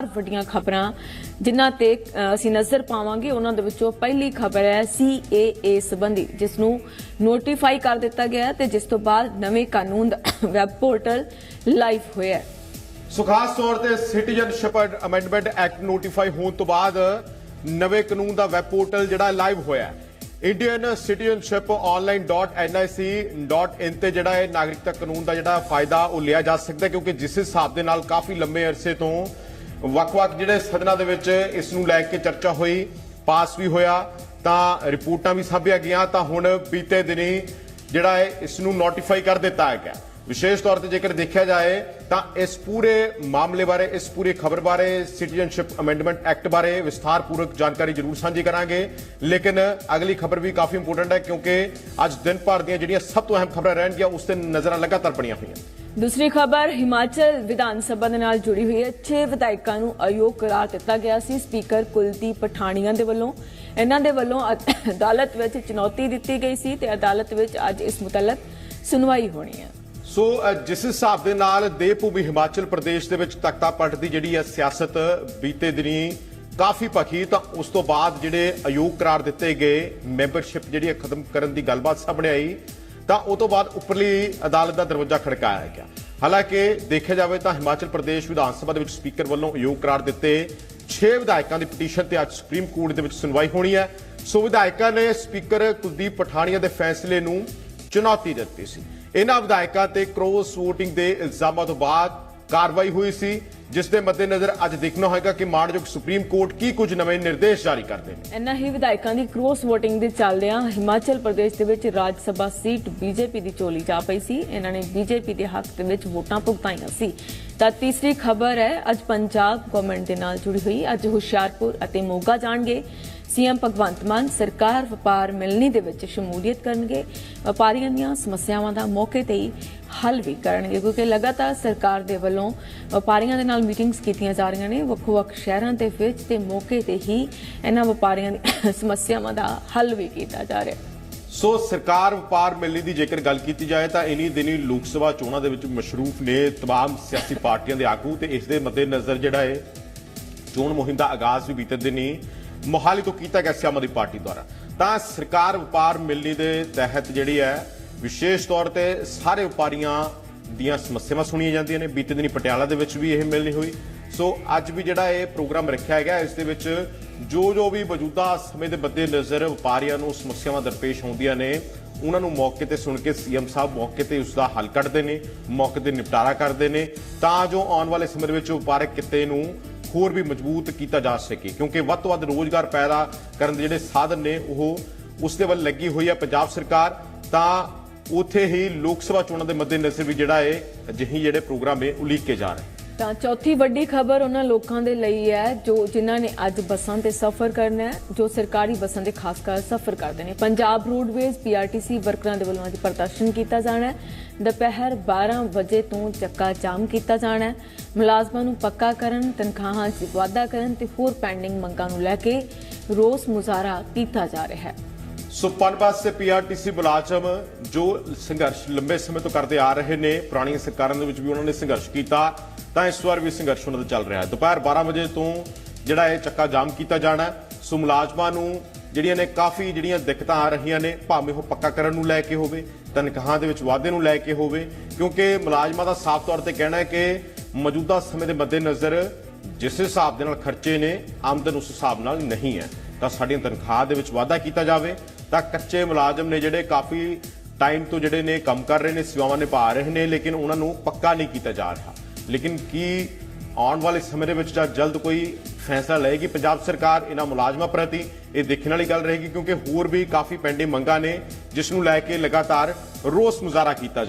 ਵੱਡੀਆਂ ਖਬਰਾਂ, ਜਿਨ੍ਹਾਂ ਤੇ ਅਸੀਂ ਨਜ਼ਰ ਪਾਵਾਂਗੇ। ਉਹਨਾਂ ਦੇ ਵਿੱਚੋਂ ਪਹਿਲੀ ਖਬਰ ਹੈ CAA ਸੰਬੰਧੀ, ਜਿਸ ਨੂੰ ਨੋਟੀਫਾਈ ਕਰ ਦਿੱਤਾ ਗਿਆ ਤੇ ਜਿਸ ਤੋਂ ਬਾਅਦ ਨਵੇਂ ਕਾਨੂੰਨ ਦਾ ਵੈਬ ਪੋਰਟਲ ਲਾਈਵ ਹੋਇਆ ਸੋ ਖਾਸ ਤੌਰ ਤੇ ਸਿਟੀਜ਼ਨਸ਼ਿਪ ਅਮੈਂਡਮੈਂਟ ਐਕਟ ਨੋਟੀਫਾਈ ਹੋਣ ਤੋਂ ਬਾਅਦ ਨਵੇਂ ਕਾਨੂੰਨ ਦਾ ਵੈਬ ਪੋਰਟਲ ਜਿਹੜਾ ਲਾਈਵ ਹੋਇਆ ਇੰਡੀਅਨ ਸਿਟੀਜ਼ਨਸ਼ਿਪ online.nic.in ਤੇ ਜਿਹੜਾ ਇਹ ਨਾਗਰਿਕਤਾ ਕਾਨੂੰਨ ਦਾ ਜਿਹੜਾ ਫਾਇਦਾ ਉਹ ਲਿਆ ਜਾ ਸਕਦਾ ਕਿਉਂਕਿ ਜਿਸ ਹਿਸਾਬ ਦੇ ਨਾਲ ਕਾਫੀ ਲੰਮੇ ਅਰਸੇ ਤੋਂ ਵੱਖ-ਵੱਖ ਜਿਹੜੇ ਸਦਨਾਂ ਦੇ ਵਿੱਚ ਇਸ ਨੂੰ ਲੈ ਕੇ ਚਰਚਾ ਹੋਈ, ਪਾਸ ਵੀ ਹੋਇਆ, ਤਾਂ ਰਿਪੋਰਟਾਂ ਵੀ ਸਾਂਭੀਆਂ ਗਈਆਂ, ਤਾਂ ਹੁਣ ਬੀਤੇ ਦਿਨੀ ਜਿਹੜਾ ਹੈ ਇਸ ਨੂੰ ਨੋਟੀਫਾਈ ਕਰ ਦਿੱਤਾ ਗਿਆ। ਵਿਸ਼ੇਸ਼ ਤੌਰ ਤੇ ਜੇਕਰ ਦੇਖਿਆ ਜਾਏ, ਤਾਂ ਇਸ ਪੂਰੇ ਮਾਮਲੇ ਬਾਰੇ, ਇਸ ਪੂਰੀ ਖਬਰ ਬਾਰੇ ਸਿਟੀਜ਼ਨਸ਼ਿਪ ਅਮੈਂਡਮੈਂਟ ਐਕਟ ਬਾਰੇ ਵਿਸਥਾਰਪੂਰਵਕ ਜਾਣਕਾਰੀ ਜ਼ਰੂਰ ਸਾਂਝੀ ਕਰਾਂਗੇ। ਲੇਕਿਨ ਅਗਲੀ ਖਬਰ ਵੀ ਕਾਫੀ ਇੰਪੋਰਟੈਂਟ ਹੈ, ਕਿਉਂਕਿ ਅੱਜ ਦਿਨ ਭਰ ਦੀਆਂ ਜਿਹੜੀਆਂ ਸਭ ਤੋਂ ਅਹਿਮ ਖਬਰਾਂ ਰਹਿਣਗੀਆਂ, ਉਸ ਤੇ ਨਜ਼ਰਾਂ ਲਗਾਤਾਰ ਪੜੀਆਂ ਹੋਈਆਂ। ਦੂਸਰੀ ਖਬਰ, ਹਿਮਾਚਲ ਵਿਧਾਨ ਸਭਾ ਦੇ ਨਾਲ ਜੁੜੀ ਹੋਈ ਹੈ। 6 ਵਿਧਾਇਕਾਂ ਨੂੰ ਅਯੋਗ ਕਰਾਰ ਦਿੱਤਾ ਗਿਆ ਸੀ। ਸਪੀਕਰ ਕੁਲਦੀਪ ਪਠਾਣੀਆਂ ਦੇ ਵੱਲੋਂ। ਇਹਨਾਂ ਦੇ ਵੱਲੋਂ ਅਦਾਲਤ ਵਿੱਚ ਚੁਣੌਤੀ ਦਿੱਤੀ ਗਈ ਸੀ ਤੇ ਅਦਾਲਤ ਵਿੱਚ ਅੱਜ ਇਸ ਮੁਤਲਕ ਸੁਣਵਾਈ ਹੋਣੀ ਹੈ। ਸੋ ਜਿਸ ਹਿਸਾਬ ਦੇ ਨਾਲ ਦੇਵਭੂਮੀ ਹਿਮਾਚਲ ਪ੍ਰਦੇਸ਼ ਦੇ ਵਿੱਚ ਤਖਤਾ ਪਲਟ ਦੀ ਜਿਹੜੀ ਹੈ ਸਿਆਸਤ ਬੀਤੇ ਦਿਨੀ ਕਾਫੀ ਭਖੀ, ਤਾਂ ਉਸ ਤੋਂ ਬਾਅਦ ਜਿਹੜੇ ਅਯੋਗ ਕਰਾਰ ਦਿੱਤੇ ਗਏ, ਮੈਂਬਰਸ਼ਿਪ ਜਿਹੜੀ ਖਤਮ ਕਰਨ ਦੀ ਗੱਲਬਾਤ ਸਾਹਮਣੇ ਆਈ। ਤਾਂ ਉਹ ਤੋਂ ਬਾਅਦ ਉੱਪਰਲੀ ਅਦਾਲਤ ਦਾ ਦਰਵਾਜ਼ਾ ਖੜਕਾਇਆ ਗਿਆ। ਹਾਲਾਂਕਿ ਦੇਖਿਆ ਜਾਵੇ ਤਾਂ ਹਿਮਾਚਲ ਪ੍ਰਦੇਸ਼ ਵਿਧਾਨ ਸਭਾ ਦੇ ਵਿੱਚ ਸਪੀਕਰ ਵੱਲੋਂ ਅਯੋਗ ਕਰਾਰ ਦਿੱਤੇ 6 ਵਿਧਾਇਕਾਂ ਦੀ ਪਟੀਸ਼ਨ ਤੇ ਅੱਜ ਸੁਪਰੀਮ ਕੋਰਟ ਦੇ ਵਿੱਚ ਸੁਣਵਾਈ ਹੋਣੀ ਹੈ। ਸੋ ਵਿਧਾਇਕਾਂ ਨੇ ਸਪੀਕਰ ਕੁਲਦੀਪ ਪਠਾਣੀਆ ਦੇ ਫੈਸਲੇ ਨੂੰ ਚੁਣੌਤੀ ਦਿੱਤੀ ਸੀ। ਇਹਨਾਂ ਵਿਧਾਇਕਾਂ ਤੇ ਕ੍ਰੋਸ ਵੋਟਿੰਗ ਦੇ ਇਲਜ਼ਾਮਾਂ ਤੋਂ ਬਾਅਦ ਕਾਰਵਾਈ ਹੋਈ ਸੀ। ਜਿਸ ਦੇ ਮੱਦੇਨਜ਼ਰ ਅੱਜ ਦੇਖਣਾ ਹੋਏਗਾ ਕਿ ਮਾਣਯੋਗ ਸੁਪਰੀਮ ਕੋਰਟ ਕੀ ਕੁਝ ਨਵੇਂ ਨਿਰਦੇਸ਼ ਜਾਰੀ ਕਰਦੇ ਨੇ। ਇਨ੍ਹਾਂ ਹੀ ਵਿਧਾਇਕਾਂ ਦੀ ਕ੍ਰੋਸ VOTING ਦੇ ਚੱਲਦਿਆਂ ਹਿਮਾਚਲ ਪ੍ਰਦੇਸ਼ ਦੇ ਵਿੱਚ ਰਾਜ ਸਭਾ ਸੀਟ ਬੀਜੇਪੀ ਦੀ ਚੋਲੀ ਜਾ ਪਈ ਸੀ। ਇਹਨਾਂ ਨੇ ਬੀਜੇਪੀ ਦੇ ਹੱਕ ਦੇ ਵਿੱਚ ਵੋਟਾਂ ਭੁਗਤਾਈਆਂ ਸੀ। ਤਾਂ ਤੀਸਰੀ ਖਬਰ ਹੈ, ਅੱਜ ਪੰਜਾਬ ਗਵਰਨਮੈਂਟ ਦੇ ਨਾਲ ਜੁੜੀ ਹੋਈ, ਅੱਜ ਹੁਸ਼ਿਆਰਪੁਰ ਅਤੇ ਮੋਗਾ ਜਾਣਗੇ। ਸੀਐਮ ਭਗਵੰਤ ਮਾਨ ਸਰਕਾਰ ਵਪਾਰ ਮਿਲਣੀ ਦੇ ਵਿੱਚ ਸ਼ਮੂਲੀਅਤ ਕਰਨਗੇ। ਵਪਾਰੀਆਂ ਦੀਆਂ ਸਮੱਸਿਆਵਾਂ ਦਾ ਮੌਕੇ ਤੇ ਹੀ ਹੱਲ ਵੀ ਕਰਨਗੇ ਕਿਉਂਕਿ ਲਗਾਤਾਰ ਸਰਕਾਰ ਦੇ ਵੱਲੋਂ ਵਪਾਰੀਆਂ ਦੇ ਨਾਲ ਮੀਟਿੰਗਸ ਕੀਤੀਆਂ ਜਾ ਰਹੀਆਂ ਨੇ ਵੱਖ-ਵੱਖ ਸ਼ਹਿਰਾਂ ਦੇ ਵਿੱਚ ਤੇ ਮੌਕੇ ਤੇ ਹੀ ਇਹਨਾਂ ਵਪਾਰੀਆਂ ਦੀਆਂ ਸਮੱਸਿਆਵਾਂ ਦਾ ਹੱਲ ਵੀ ਕੀਤਾ ਜਾ ਰਿਹਾ ਹੈ ਸੋ ਸਰਕਾਰ ਵਪਾਰ ਮਿਲਣੀ ਦੀ ਜੇਕਰ ਗੱਲ ਕੀਤੀ ਜਾਏ ਤਾਂ ਇਨੀ ਦਿਨੀ ਲੋਕ ਸਭਾ ਚੋਣਾਂ ਦੇ ਵਿੱਚ ਮਸ਼ਰੂਫ ਨੇ तमाम ਸਿਆਸੀ ਪਾਰਟੀਆਂ ਦੇ ਆਗੂ ਤੇ ਇਸ ਦੇ ਮੱਦੇਨਜ਼ਰ ਜਿਹੜਾ ਹੈ ਚੋਣ ਮੁਹਿੰਮ ਦਾ ਆਗਾਜ਼ ਵੀ ਬੀਤੇ ਦਿਨੀ ਮੋਹਾਲੀ ਤੋਂ ਕੀਤਾ ਗਿਆ ਸੀ ਆਮ ਆਦਮੀ ਪਾਰਟੀ ਦੁਆਰਾ ਤਾਂ ਸਰਕਾਰ ਵਪਾਰ ਮਿਲਣੀ ਦੇ ਤਹਿਤ ਜਿਹੜੀ ਹੈ ਵਿਸ਼ੇਸ਼ ਤੌਰ ਤੇ ਸਾਰੇ ਵਪਾਰੀਆਂ ਦੀਆਂ ਸਮੱਸਿਆਵਾਂ ਸੁਣੀਆਂ ਜਾਂਦੀਆਂ ਨੇ। ਬੀਤੇ ਦਿਨੀ ਪਟਿਆਲਾ ਦੇ ਵਿੱਚ ਵੀ ਇਹ ਮਿਲਣੀ ਹੋਈ। ਸੋ ਅੱਜ ਵੀ ਜਿਹੜਾ ਇਹ ਪ੍ਰੋਗਰਾਮ ਰੱਖਿਆ ਗਿਆ, ਇਸ ਦੇ ਵਿੱਚ ਜੋ ਜੋ ਵੀ ਮੌਜੂਦਾ ਸਮੇਂ ਦੇ ਮੱਦੇ ਨਜ਼ਰ ਵਪਾਰੀਆਂ ਨੂੰ ਸਮੱਸਿਆਵਾਂ ਦਰਪੇਸ਼ ਹੁੰਦੀਆਂ ਨੇ, ਉਹਨਾਂ ਨੂੰ ਮੌਕੇ ਤੇ ਸੁਣ ਕੇ ਸੀਐਮ ਸਾਹਿਬ ਮੌਕੇ ਤੇ ਉਸ ਦਾ ਹੱਲ ਕੱਢਦੇ ਨੇ, ਮੌਕੇ ਤੇ ਨਿਪਟਾਰਾ ਕਰਦੇ ਨੇ, ਤਾਂ ਜੋ ਆਉਣ ਵਾਲੇ ਸਮੇਂ ਦੇ ਵਿੱਚ ਵਪਾਰਕ ਕਿੱਤੇ ਨੂੰ ਹੋਰ ਵੀ ਮਜ਼ਬੂਤ ਕੀਤਾ ਜਾ ਸਕੇ। ਕਿਉਂਕਿ ਵੱਧ ਤੋਂ ਵੱਧ ਰੋਜ਼ਗਾਰ ਪੈਦਾ ਕਰਨ ਦੇ ਜਿਹੜੇ ਸਾਧਨ ਨੇ, ਉਹ ਉਸ ਦੇ ਵੱਲ ਲੱਗੀ ਹੋਈ ਹੈ ਪੰਜਾਬ ਸਰਕਾਰ। ਤਾਂ ਉੱਥੇ ਹੀ ਲੋਕ ਸਭਾ ਚੋਣਾਂ ਦੇ ਮੱਦੇਨਜ਼ਰ ਵੀ ਜਿਹੜਾ ਹੈ ਅਜਿਹੀ ਜਿਹੜੇ ਪ੍ਰੋਗਰਾਮ ਹੈ ਉਲੀਕ ਜਾ ਰਹੇ ਤਾਂ ਚੌਥੀ ਵੱਡੀ ਖਬਰ ਉਹਨਾਂ ਲੋਕਾਂ ਦੇ ਲਈ ਹੈ, ਜੋ ਜਿਨ੍ਹਾਂ ਨੇ ਅੱਜ ਬੱਸਾਂ ਤੇ ਸਫ਼ਰ ਕਰਨਾ ਹੈ, ਜੋ ਸਰਕਾਰੀ ਬੱਸਾਂ 'ਤੇ ਖਾਸ ਕਰ ਸਫ਼ਰ ਕਰਦੇ ਨੇ। ਪੰਜਾਬ ਰੋਡਵੇਜ਼ ਪੀਆਰਟੀਸੀ ਵਰਕਰਾਂ ਦੇ ਵੱਲੋਂ ਅੱਜ ਪ੍ਰਦਰਸ਼ਨ ਕੀਤਾ ਜਾਣਾ ਹੈ। ਦੁਪਹਿਰ 12 ਵਜੇ ਤੋਂ ਚੱਕਾ ਜਾਮ ਕੀਤਾ ਜਾਣਾ ਹੈ। ਮੁਲਾਜ਼ਮਾਂ ਨੂੰ ਪੱਕਾ ਕਰਨ, ਤਨਖਾਹਾਂ 'ਚ ਵਾਧਾ ਕਰਨ ਤੇ ਹੋਰ ਪੈਂਡਿੰਗ ਮੰਗਾਂ ਨੂੰ ਲੈ ਕੇ ਰੋਸ ਮੁਜ਼ਾਹਰਾ ਕੀਤਾ ਜਾ ਰਿਹਾ ਹੈ। ਸੋ ਪਨਬਸ ਤੇ ਪੀਆਰਟੀਸੀ ਮੁਲਾਜ਼ਮ ਜੋ ਸੰਘਰਸ਼ ਲੰਬੇ ਸਮੇਂ ਤੋਂ ਕਰਦੇ ਆ ਰਹੇ ਨੇ, ਪੁਰਾਣੀਆਂ ਸਰਕਾਰਾਂ ਦੇ ਵਿੱਚ ਵੀ ਉਹਨਾਂ ਨੇ ਸੰਘਰਸ਼ ਕੀਤਾ, ਤਾਂ ਇਸ ਵਾਰ ਵੀ ਸੰਘਰਸ਼ ਉਹਨਾਂ ਦਾ ਚੱਲ ਰਿਹਾ ਹੈ। ਦੁਪਹਿਰ 12 ਵਜੇ ਤੋਂ ਜਿਹੜਾ ਇਹ ਚੱਕਾ ਜਾਮ ਕੀਤਾ ਜਾਣਾ ਸੋ ਮੁਲਾਜ਼ਮਾਂ ਨੂੰ ਜਿਹੜੀਆਂ ਨੇ ਕਾਫੀ ਜਿਹੜੀਆਂ ਦਿੱਕਤਾਂ ਆ ਰਹੀਆਂ ਨੇ, ਭਾਵੇਂ ਉਹ ਪੱਕਾ ਕਰਨ ਨੂੰ ਲੈ ਕੇ ਹੋਵੇ, ਤਨਖਾਹਾਂ ਦੇ ਵਿੱਚ ਵਾਧੇ ਨੂੰ ਲੈ ਕੇ ਹੋਵੇ, ਕਿਉਂਕਿ ਮੁਲਾਜ਼ਮਾਂ ਦਾ ਸਾਫ਼ ਤੌਰ ਤੇ ਕਹਿਣਾ ਹੈ ਕਿ ਮੌਜੂਦਾ ਸਮੇਂ ਦੇ ਮੱਦੇਨਜ਼ਰ ਜਿਸ ਹਿਸਾਬ ਦੇ ਨਾਲ ਖਰਚੇ ਨੇ, ਆਮਦਨ ਉਸ ਹਿਸਾਬ ਨਾਲ ਨਹੀਂ ਹੈ। ਤਾਂ ਸਾਡੀਆਂ ਤਨਖਾਹ ਦੇ ਵਿੱਚ ਵਾਧਾ ਕੀਤਾ ਜਾਵੇ ਤਾਂ ਕੱਚੇ ਮੁਲਾਜ਼ਮ ਨੇ ਜਿਹੜੇ ਕਾਫੀ ਟਾਈਮ ਤੋਂ ਜਿਹੜੇ ਨੇ ਕੰਮ ਕਰ ਰਹੇ ਨੇ, ਸੇਵਾਵਾਂ ਨਿਭਾ ਰਹੇ ਨੇ, ਲੇਕਿਨ ਉਹਨਾਂ ਨੂੰ ਪੱਕਾ ਨਹੀਂ ਕੀਤਾ ਜਾ ਰਿਹਾ। ਲੇਕਿਨ ਕੀ ਆਉਣ ਵਾਲੇ ਸਮੇਂ ਦੇ ਵਿੱਚ ਜਾਂ ਜਲਦ ਕੋਈ ਫੈਸਲਾ ਲਏਗੀ? ਪੰਜਾਬ ਸਰਕਾਰ ਇਹਨਾਂ ਮੁਲਾਜ਼ਮਾਂ ਪ੍ਰਤੀ ਇਹ ਦੇਖਣ ਵਾਲੀ ਗੱਲ ਰਹੇਗੀ ਕਿਉਂਕਿ ਹੋਰ ਵੀ ਕਾਫੀ ਪੈਂਡਿੰਗ ਮੰਗਾਂ ਨੇ, ਜਿਸ ਨੂੰ ਲੈ ਕੇ ਲਗਾਤਾਰ ਰੋਸ ਮੁਜ਼ਾਹਰਾ ਕੀਤਾ